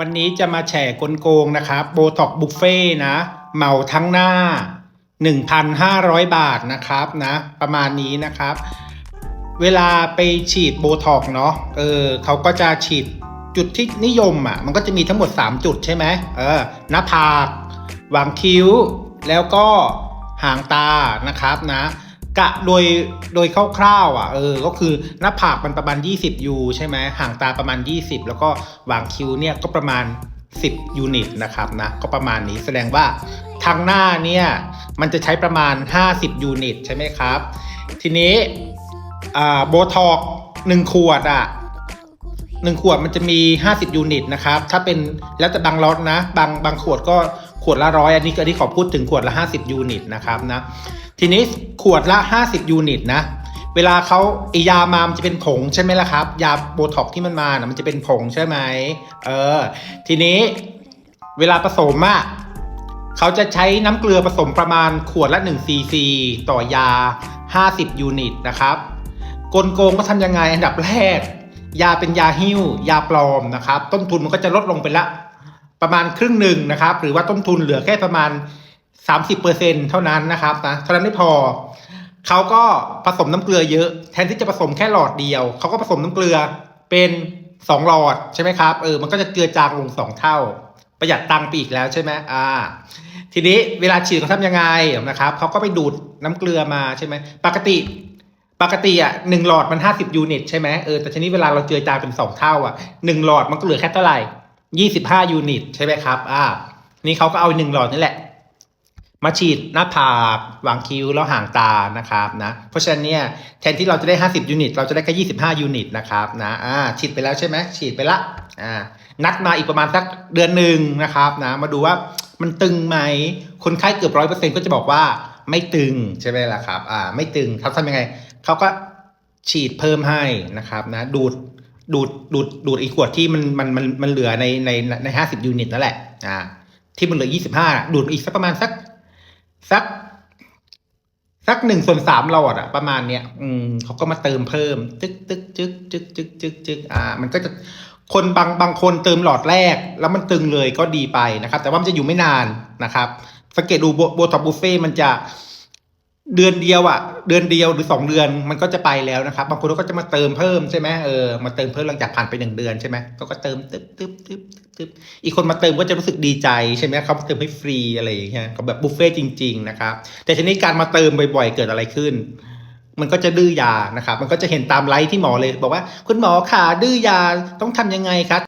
วันนี้จะมาแฉกลโกงนะครับโบท็อกบุฟเฟ่นะเหมาทั้งหน้า 1,500 บาทนะครับนะประมาณนี้นะครับ เวลาไปฉีดโบท็อกเนาะเออเขาก็จะฉีดจุดที่นิยมอะมันก็จะมีทั้งหมด 3 จุดใช่ไหมเออหน้าผากหว่างคิ้ว แล้วก็หางตานะครับนะ กะโดยโดยคร่าวๆอะเออก็คือหน้าผากมันประมาณ 20ยูใช่ไหมห่างตาประมาณ 20 แล้วก็หว่างคิ้วเนี่ยก็ประมาณ 10 ยูนิตนะครับนะก็ประมาณนี้แสดงว่าทางหน้าเนี่ยมันจะใช้ประมาณ 50 ยูนิตใช่ไหมครับ ทีนี้อ่าโบท็อกหนึ่งขวดอะหนึ่งขวดมันจะมี 50 ยูนิตนะครับ ถ้าเป็นแล้วแต่บางล็อตนะ บางบางขวดก็ ขวดละร้อยอันนี้อันนี้ขอพูดถึงขวดละ 50 ยูนิตนะครับนะทีนี้ขวดละ 50 ยูนิตนะเวลาเขาไอยามามันจะเป็นผงใช่ไหมล่ะครับ ยาโบท็อกที่มันมานะมันจะเป็นผงใช่ไหมเออ ทีนี้เวลาผสมอะเขาจะใช้น้ำเกลือผสมประมาณขวดละ1ซีซีต่อยา 50 ยูนิตนะครับกลโกงก็ทำยังไงอันดับแรก ยาเป็นยาหิ้วยาปลอมนะครับ ต้นทุนมันก็จะลดลงไปละ ประมาณครึ่งหนึ่งนะครับ หรือว่าต้นทุนเหลือแค่ประมาณ 30%เท่านั้นนะครับนะเท่านั้นไม่พอเขาก็ผสมน้ำเกลือเยอะ แทนที่จะผสมแค่หลอดเดียวเขาก็ผสมน้ำเกลือเป็นสองหลอดใช่ไหมครับเออมันก็จะเจือจางลงสองเท่า ประหยัดตังค์ไปอีกแล้วใช่ไหมอ่า ทีนี้เวลาฉีดเขาทำยังไงนะครับเขาก็ไปดูดน้ำเกลือมาใช่ไหมปกติปกติอะหนึ่งหลอดมันห้าสิบยูนิตใช่ไหมเออแต่ทีนี้เวลาเราเจือจางเป็นสองเท่าอะหนึ่งหลอดมันก็เหลือแค่เท่าไหร่ ยี่สิบห้ายูนิตใช่ไหมครับ อ่า นี่เขาก็เอาหนึ่งหลอดนี่แหละ มาฉีดหน้าผากหว่างคิ้วแล้วห่างตานะครับนะ เพราะฉะนั้นเนี่ยแทนที่เราจะได้50ยูนิต เราจะได้แค่25ยูนิตนะครับนะ อ่า ฉีดไปแล้วใช่ไหมฉีดไปละ อ่า นัดมาอีกประมาณสักเดือนหนึ่งนะครับนะ มาดูว่ามันตึงไหม คนไข้เกือบร้อยเปอร์เซ็นก็จะบอกว่าไม่ตึงใช่ไหมล่ะครับ อ่า ไม่ตึงเขาทำยังไง เขาก็ฉีดเพิ่มให้นะครับนะ ดูด ดูดดูดดูดอีกขวดที่มันมันมันมันเหลือในในในห้าสิบยูนิตนั่นแหละอ่าที่มันเหลือยี่สิบห้าดูดอีกสักประมาณสักสัก สักหนึ่งส่วนสามหลอดอะประมาณเนี้ยอืมเขาก็มาเติมเพิ่ม จึกจึกจึกจึกจึกจึกจึกอ่า มันก็จะคนบางบางคนเติมหลอดแรก แล้วมันตึงเลยก็ดีไปนะครับ แต่ว่ามันจะอยู่ไม่นานนะครับ สังเกตดูโบโบท็อปบุฟเฟ่มันจะ เดือนเดียวอะเดือนเดียวหรือสองเดือนมันก็จะไปแล้วนะครับบางคนก็จะมาเติมเพิ่มใช่ไหมเออมาเติมเพิ่มหลังจากผ่านไปหนึ่งเดือนใช่ไหมเขาก็เติมตึ๊บตึ๊บตึ๊บตึ๊บอีกคนมาเติมก็จะรู้สึกดีใจใช่ไหมเขาเติมให้ฟรีอะไรอย่างเงี้ยเขาแบบบุฟเฟ่จริง ๆ นะครับ แต่ทีนี้การมาเติมบ่อยๆ เกิดอะไรขึ้น มันก็จะดื้อยานะครับ มันก็จะเห็นตามไลฟ์ที่หมอเลย บอกว่า คุณหมอขาดื้อยาต้องทำยังไงครับ